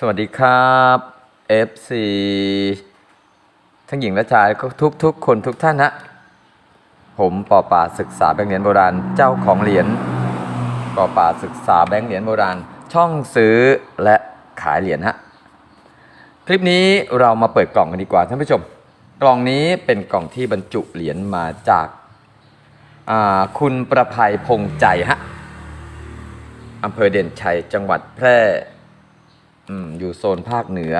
สวัสดีครับ FC ทั้งหญิงและชายก็ทุกทุกๆคนทุกท่านฮะผมปอป่าศึกษาแบงค์เหรียญโบราณเจ้าของเหรียญปอป่าศึกษาแบงค์เหรียญโบราณ ช่องซื้อและขายเหรียญฮะคลิปนี้เรามาเปิดกล่องกันดีกว่าท่านผู้ชม กล่องนี้เป็นกล่องที่บรรจุเหรียญมาจากาคุณประภัยพงใจฮะอำเภอเด่นชัยจังหวัดแพร่ อืมอยู่โซนภาคเหนือ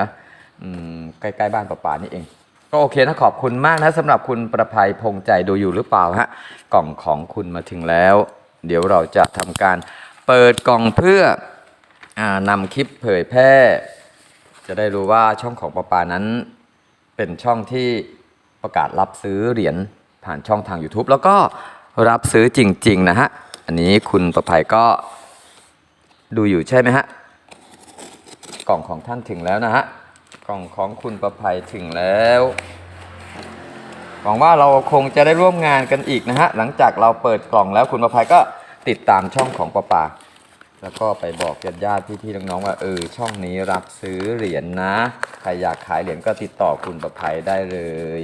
อืมใกล้ๆบ้านป่าป่านี่เอง ก็โอเคนะขอบคุณมากนะสำหรับคุณประภัยพงใจดูอยู่หรือเปล่าฮะกล่องของคุณมาถึงแล้ว เดี๋ยวเราจะทำการเปิดกล่องเพื่ออนำคลิปเผยแพร่ จะได้รู้ว่าช่องของป่าป่านั้น เป็นช่องที่ประกาศรับซื้อเหรียญผ่านช่องทาง YouTube แล้วก็รับซื้อจริง ๆ นะฮะ อันนี้คุณประภัยก็ดูอยู่ใช่ไหมฮะ กล่องของท่านถึงแล้วนะฮะ กล่องของคุณประภัยถึงแล้วหวังว่าเราคงจะได้ร่วมงานกันอีกนะฮะ หลังจากเราเปิดกล่องแล้วคุณประภัยก็ติดตามช่องของประปา แล้วก็ไปบอกญาติญาติพี่ๆน้องๆว่าเออช่องนี้รับซื้อเหรียญนะใครอยากขายเหรียญก็ติดต่อคุณประภัยได้เลย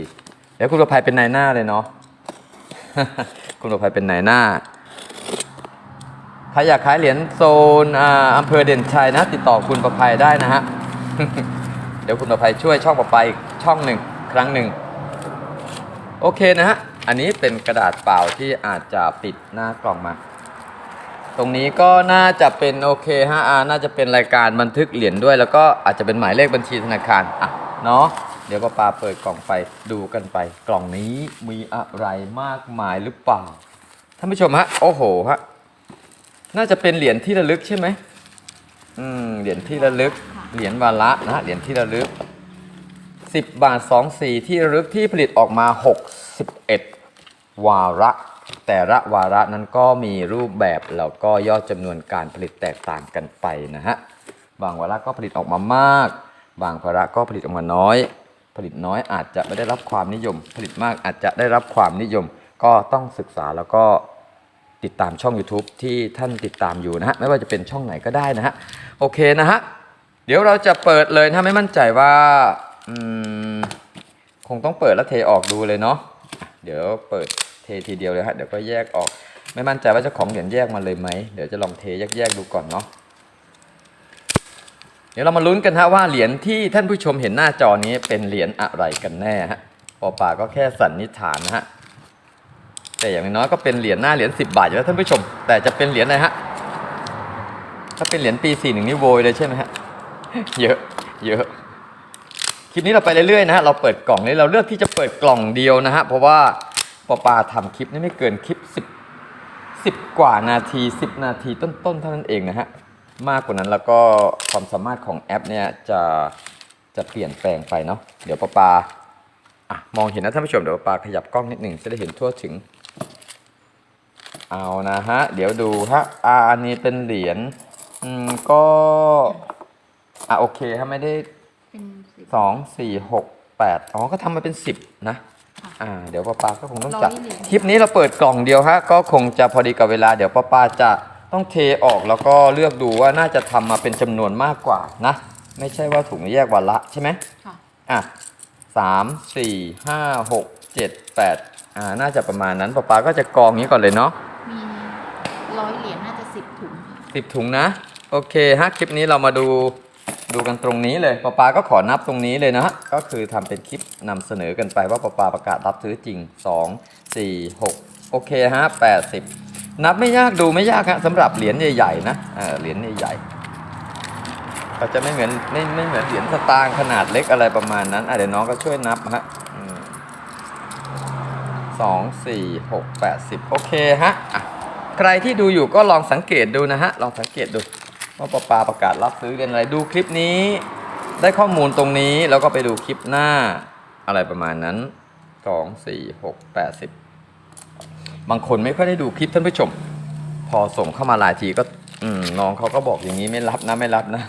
เดี๋ยวคุณประภัยเป็นนายหน้าเลยเนาะ คุณประภัยเป็นนายหน้า ใครอยากขายเหรียญโซนอำเภอเด่นชัยนะ ติดต่อคุณประภัยได้นะฮะ เดี๋ยวคุณประภัยช่วยช่องประภัยช่องหนึ่งครั้งหนึ่งโอเคนะฮะ อันนี้เป็นกระดาษเปล่าที่อาจจะปิดหน้ากล่องมา ตรงนี้ก็น่าจะเป็นโอเคฮะน่าจะเป็นรายการบันทึกเหรียญด้วย แล้วก็อาจจะเป็นหมายเลขบัญชีธนาคารอะเนาะเดี๋ยวป้าปาเปิดกล่องไปดูกันไป กล่องนี้มีอะไรมากมายหรือเปล่าท่านผู้ชมฮะโอ้โหฮะ น่าจะเป็นเหรียญที่ระลึกใช่ไหมอืมเหรียญที่ระลึก เหรียญวาระนะเหรียญที่ระลึก 10 บาท 2 สีที่ระลึกที่ผลิตออกมา 61 วาระ แต่ละวาระนั้นก็มีรูปแบบแล้วก็ยอดจำนวนการผลิตแตกต่างกันไปนะฮะ บางวาระก็ผลิตออกมามาก บางวาระก็ผลิตออกมาน้อย ผลิตน้อยอาจจะไม่ได้รับความนิยม ผลิตมากอาจจะได้รับความนิยม ก็ต้องศึกษาแล้วก็ ติดตามช่อง YouTube ที่ท่านติดตามอยู่นะฮะไม่ว่าจะเป็นช่องไหนก็ได้นะฮะโอเคนะฮะเดี๋ยวเราจะเปิดเลยนะไม่มั่นใจว่าคงต้องเปิดแล้วเทออกดูเลยเนาะเดี๋ยวเปิดเททีเดียวเลยฮะเดี๋ยวก็แยกออก ไม่มั่นใจว่าเจ้าของเหรียญแยกมาเลยไหมเดี๋ยวจะลองเทแยกๆดูก่อนเนาะเดี๋ยวเรามาลุ้นกันฮะว่าเหรียญที่ท่านผู้ชมเห็นหน้าจอนี้เป็นเหรียญอะไรกันแน่ฮะปอป่าก็แค่สันนิษฐานนะฮะ แต่อย่างน้อยก็เป็นเหรียญหน้าเหรียญ10 บาทอยู่แล้วท่านผู้ชม แต่จะเป็นเหรียญอะไรฮะ ถ้าเป็นเหรียญปี41นี่โวยเลยใช่ไหมฮะ เยอะ เยอะ คลิปนี้เราไปเรื่อยๆนะฮะ เราเปิดกล่องนี้เราเลือกที่จะเปิดกล่องเดียวนะฮะ เพราะว่าปอปาทำคลิปนี้ไม่เกินคลิป 10 10 กว่านาที 10 นาทีต้นๆเท่านั้นเองนะฮะ มากกว่านั้นแล้วก็ความสามารถของแอปเนี่ยจะจะเปลี่ยนแปลงไปเนาะ เดี๋ยวปอปา อะมองเห็นนะท่านผู้ชมเดี๋ยวปาขยับกล้องนิดหนึ่งจะได้เห็นทั่วถึง เอานะฮะ เดี๋ยวดูฮะอ่าอันนี้เป็นเหรียญอืมก็อะโอเคฮะไม่ได้เป็นสิบ สองสี่หกแปดอ๋อก็ทำมาเป็นสิบนะค่ะอ่าเดี๋ยวป้าปาก็คงต้องจัดร้อยเหรียญ คลิปนี้เราเปิดกล่องเดียวฮะก็คงจะพอดีกับเวลาเดี๋ยวป้าปาจะต้องเทออกแล้วก็เลือกดูว่าน่าจะทำมาเป็นจำนวนมากกว่านะ ไม่ใช่ว่าถุงแยกวันละใช่ไหม ค่ะ อะ สามสี่ห้าหกเจ็ดแปดอ่าน่าจะประมาณนั้นป๊าป๊าก็จะกองนี้ก่อนเลยเนาะมีร้อยเหรียญน่าจะสิบถุงค่ะสิบถุงนะ โอเคฮะคลิปนี้เรามาดูดูกันตรงนี้เลยป๊าป๊าก็ขอนับตรงนี้เลยนะฮะก็คือทำเป็นคลิปนำเสนอกันไปว่าป๊าป๊าประกาศรับซื้อจริงสองสี่หกโอเคฮะแปดสิบนับไม่ยากดูไม่ยากฮะสำหรับเหรียญใหญ่ๆนะเออเหรียญใหญ่ๆ ก็จะไม่เหมือนไม่ไม่เหมือนเหรียญสตางค์ขนาดเล็กอะไรประมาณนั้นอะเดี๋ยวน้องก็ช่วยนับฮะสองสี่หกแปดสิบโอเคฮะอะใครที่ดูอยู่ก็ลองสังเกตดูนะฮะ ลองสังเกตดูว่าปปาประกาศรับซื้อเรียนอะไรดูคลิปนี้ ได้ข้อมูลตรงนี้แล้วก็ไปดูคลิปหน้าอะไรประมาณนั้นสองสี่หกแปดสิบบางคนไม่ค่อยได้ดูคลิปท่านผู้ชม พอส่งเข้ามาหลายทีก็น้องเขาก็บอกอย่างนี้ไม่รับนะไม่รับนะ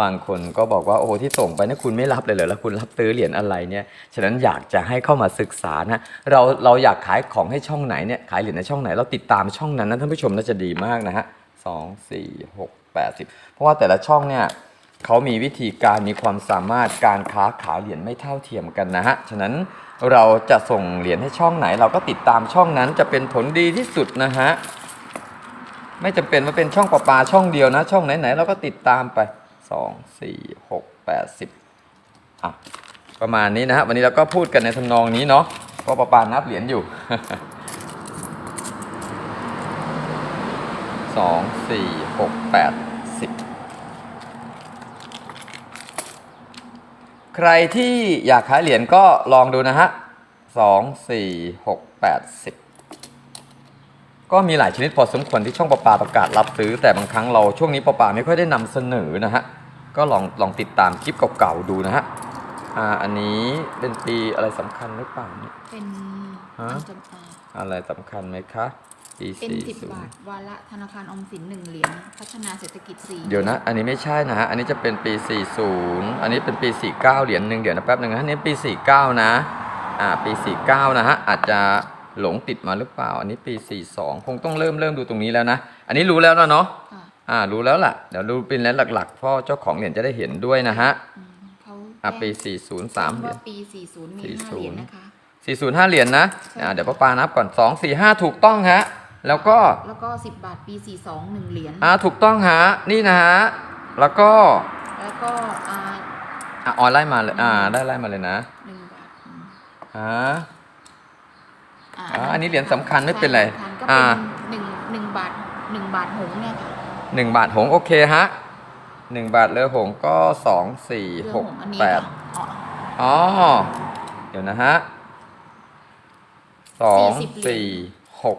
บางคนก็บอกว่าโอ้ที่ส่งไปนี่คุณไม่รับเลยเหรอแล้วคุณรับซื้อเหรียญอะไรเนี่ยฉะนั้นอยากจะให้เข้ามาศึกษานะเราเราอยากขายของให้ช่องไหนเนี่ยขายเหรียญในช่องไหน เราติดตามช่องนั้นนะท่านผู้ชมน่าจะดีมากนะฮะสองสี่หกแปดสิบเพราะว่าแต่ละช่องเนี่ยเขามีวิธีการมีความสามารถการค้าขายเหรียญไม่เท่าเทียมกันนะฮะ ฉะนั้นเราจะส่งเหรียญให้ช่องไหน เราก็ติดตามช่องนั้นจะเป็นผลดีที่สุดนะฮะ ไม่จำเป็นว่าเป็นช่องประปาช่องเดียวนะ ช่องไหนๆเราก็ติดตามไป 2 4 6 8 10อะประมาณนี้นะฮะวันนี้เราก็พูดกันในทำนองนี้เนาะเพราะประปานับเหรียญอยู่สองสี่หกแปดสิบใครที่อยากขายเหรียญก็ลองดูนะฮะสองสี่หกแปดสิบก็มีหลายชนิดพอสมควรที่ช่องประปาประกาศรับซื้อ แต่บางครั้งเราช่วงนี้ประปาไม่ค่อยได้นำเสนอนะฮะ ก็ลองลองติดตามคลิปเก่าๆดูนะฮะอ่าอันนี้เป็นปีอะไรสำคัญหรือเปล่าเนี่ยเป็นฮะอันจำปาอะไรสำคัญไหมคะปีเป็นสี่สิบศูนบาย์ทวาระธนาคารออมสินหนึ่งเหรียญพัฒนาเศรษฐกิจสี่เดี๋ยวนะ อันนี้ไม่ใช่นะฮะ อันนี้จะเป็นปี 40 อันนี้เป็นปี 49 เหรียญหนึ่งเดี๋ยวนะแป๊บหนึ่งนะอันนี้ปี 49 นะ อ่า ปี 49 นะฮะ อาจจะหลงติดมาหรือเปล่า อันนี้ปี 42 คงต้องเริ่มเริ่มดูตรงนี้แล้วนะ อันนี้รู้แล้วนะเนาะ ค่ะ อ่ารู้แล้วล่ะ เดี๋ยวดูเป็นแล้วหลักๆเพราะเจ้าของเหรียญจะได้เห็นด้วยนะฮะอืมเขาอะแจ้งปี 403เหรียว่าญปี 40 มี40 5เหรียญนะคะ 405 เหรียญนะอ่าเดี๋ยวป้าปานับก่อน 2 4 5 ถูกต้องฮะ แล้วก็ แล้วก็ 10 บาทปี 42 1 เหรียญ อ่าถูกต้องฮะ นี่นะฮะ แล้วก็ แล้วก็อ่าอะออนไล่มาเลย อ่า ได้ไล่มาเลยนะหนึ่งบาทอืมฮะอ่าอ่าอันนี้เหรียญสำคัญไม่เป็นไรใช่สำคัญก็อ่าเป็นหนึ่งหนึ่งบาทหนึ่งบาทหงส์เนี่ยค่ะ หนึ่งบาทหงส์โอเคฮะหนึ่งบาทเรือหงส์ก็สองสี่เรือหกหงส์อันนี้แปดค่ะอ๋ออ๋อ เดี๋ยวนะฮะสองสี่หก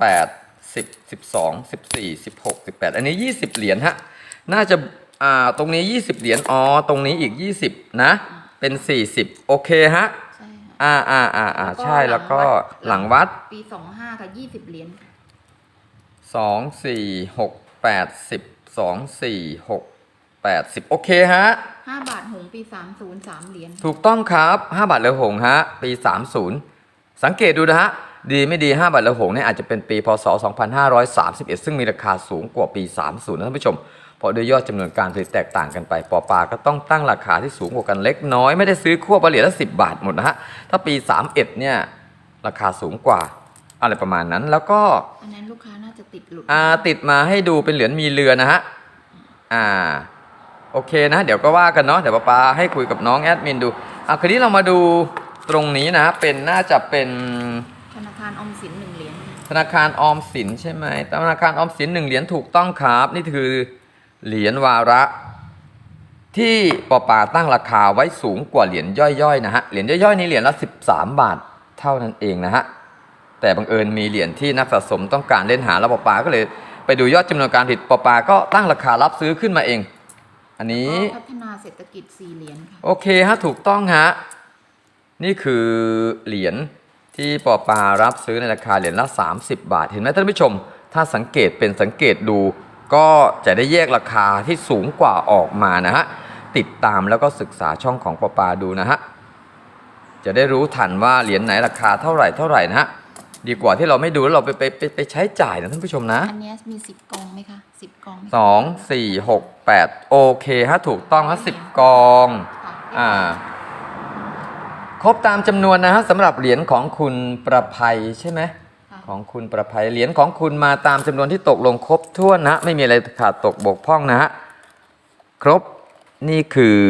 แปดสิบสิบสองสิบสี่สิบหกสิบแปดอันนี้ยี่สิบเหรียญฮะ น่าจะอ่าตรงนี้ยี่สิบเหรียญอ๋อตรงนี้อีกยี่สิบนะ เป็นสี่สิบโอเคฮะใช่ค่ะอ่าอ่าอ่าอ่าใช่แล้วก็หลังวัด ปี25ค่ะ20เหรียญสองสี่หก แปดสิบสองสี่หกแปดสิบโอเคฮะ5บาทหงส์ปี30 3เหรียญถูกต้องครับ5บาทเรือหงส์ฮะ ปี 30 สังเกตดูนะฮะ ดีไม่ดี 5 บาทเรือหงส์เนี่ยอาจจะเป็นปีพศ 2531 ซึ่งมีราคาสูงกว่าปี 30 นะท่านผู้ชม เพราะด้วยยอดจำนวนการผลิตแตกต่างกันไปปอปาก็ต้องตั้งราคาที่สูงกว่ากันเล็กน้อย ไม่ได้ซื้อขั้วเหรียญละ10 บาทหมดนะฮะ ถ้าปี 31 เนี่ยราคาสูงกว่าอะไรประมาณนั้นแล้วก็ ติดหลุดอ่าติดมาให้ดูเป็นเหรียญมีเรือนะฮะอ่าโอเคนะ เดี๋ยวก็ว่ากันเนาะเดี๋ยวป้าปาให้คุยกับน้องแอดมินดูอะคืนนี้เรามาดูตรงนี้นะเป็นน่าจะเป็นธนาคารออมสิน1เหรียญธนาคารออมสินใช่ไหมธนาคารออมสินหนึ่งเหรียญถูกต้องครับนี่คือเหรียญวาระ ที่ปอปาตั้งราคาไว้สูงกว่าเหรียญย่อยๆนะฮะเหรียญย่อยๆนี่เหรียญละ 13 บาทเท่านั้นเองนะฮะ แต่บังเอิญมีเหรียญที่นักสะสมต้องการเล่นหาแล้วปอปาก็เลย ไปดูยอดจำนวนการผลิตปอปาก็ตั้งราคารับซื้อขึ้นมาเอง อันนี้ก็พัฒนาเศรษฐกิจ4เหรียญค่ะโอเคฮะถูกต้องฮะนี่คือเหรียญที่ปอปารับซื้อในราคาเหรียญละ 30 บาท เห็นไหมท่านผู้ชม ถ้าสังเกตเป็นสังเกตดู ก็จะได้แยกราคาที่สูงกว่าออกมานะฮะติดตามแล้วก็ศึกษาช่องของปอปาดูนะฮะจะได้รู้ทันว่าเหรียญไหนราคาเท่าไหร่เท่าไหร่นะฮะ ดีกว่าที่เราไม่ดูแล้วเราไปไปไปไปใช้จ่ายนะท่านผู้ชมนะอันเนี้ยมี10กองไหมคะ10กองไหมคะสองสี่หกแปดโอเคฮะถูกต้องฮะสิบกอง ค่ะอ่า ครบตามจำนวนนะฮะสำหรับเหรียญของคุณประภัยใช่ไหม ค่ะของคุณประภัยเหรียญของคุณมาตามจำนวนที่ตกลงครบถ้วนนะฮะไม่มีอะไรขาดตกบกพร่องนะฮะครบนี่คือ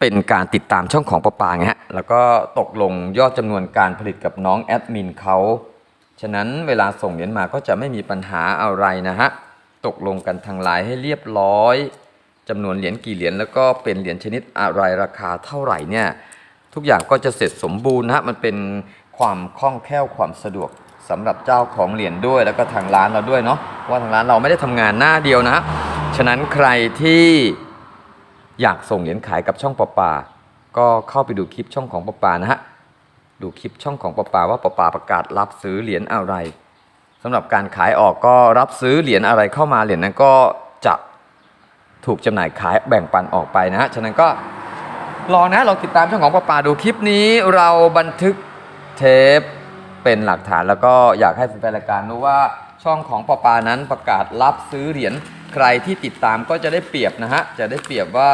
เป็นการติดตามช่องของประปาไงฮะ แล้วก็ตกลงยอดจำนวนการผลิตกับน้องแอดมินเขาฉะนั้นเวลาส่งเหรียญมาก็จะไม่มีปัญหาอะไรนะฮะ ตกลงกันทางไลน์ให้เรียบร้อยจำนวนเหรียญกี่เหรียญแล้วก็เป็นเหรียญชนิดอะไรราคาเท่าไหร่เนี่ยทุกอย่างก็จะเสร็จสมบูรณ์นะฮะมันเป็นความคล่องแคล่วความสะดวกสำหรับเจ้าของเหรียญด้วย แล้วก็ทางร้านเราด้วยเนาะว่าทางร้านเราไม่ได้ทำงานหน้าเดียวนะ ฉะนั้นใครที่ อยากส่งเหรียญขายกับช่องปอปาก็เข้าไปดูคลิปช่องของปอปานะฮะ ดูคลิปช่องของปอปาว่าปอปาประกาศรับซื้อเหรียญอะไรสำหรับการขายออกก็รับซื้อเหรียญอะไรเข้ามาเหรียญนั้นก็จะถูกจำหน่ายขายแบ่งปันออกไปนะฮะ ฉะนั้นก็ลองนะลองติดตามช่องของป้าป่าดูคลิปนี้เราบันทึกเทปเป็นหลักฐานแล้วก็อยากให้แฟนรายการรู้ว่าช่องของป้าป่านั้นประกาศรับซื้อเหรียญ ใครที่ติดตามก็จะได้เปรียบนะฮะ จะได้เปรียบว่า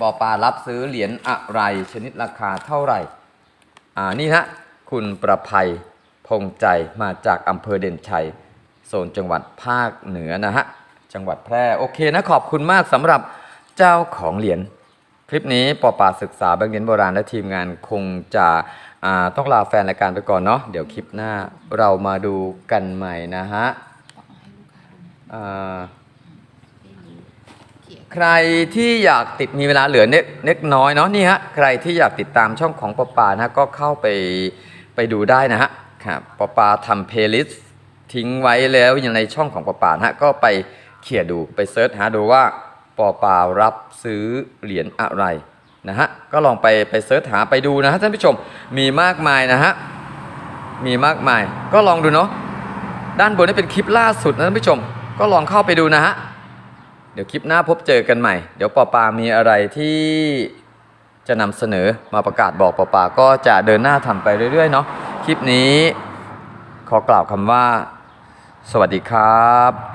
ปอปารับซื้อเหรียญอะไรชนิดราคาเท่าไหร่ อ่า นี่ฮะ คุณประภัยพงใจมาจากอำเภอเด่นชัย โซนจังหวัดภาคเหนือนะฮะ จังหวัดแพร่ โอเคนะ ขอบคุณมากสำหรับเจ้าของเหรียญ คลิปนี้ปอปาศึกษาแบงเหรียญโบราณและทีมงานคงจะต้องลาแฟนรายการไปก่อนเนาะ เดี๋ยวคลิปหน้าเรามาดูกันใหม่นะฮะเอาให้ลูกค้าดู อ่า ได้รู้เขียน ใครที่อยากติดมีเวลาเหลือเน็กน้อยเนาะนี่ฮะใครที่อยากติดตามช่องของปอปานะก็เข้าไปไปดูได้นะฮะครับปอปาทำเพลย์ลิสต์ทิ้งไว้แล้วอย่างในช่องของปอปานะฮะก็ไปเขี่ยดูไปเซิร์ชหาดูว่าปอปารับซื้อเหรียญอะไรนะฮะก็ลองไปไปเซิร์ชหาไปดูนะฮะท่านผู้ชมมีมากมายนะฮะมีมากมายก็ลองดูเนาะด้านบนนี่เป็นคลิปล่าสุดนะท่านผู้ชม ก็ลองเข้าไปดูนะฮะ เดี๋ยวคลิปหน้าพบเจอกันใหม่ เดี๋ยวปอปามีอะไรที่จะนำเสนอมาประกาศบอกปอปาก็จะเดินหน้าทำไปเรื่อยๆเนาะคลิปนี้ขอกล่าวคำว่า สวัสดีครับ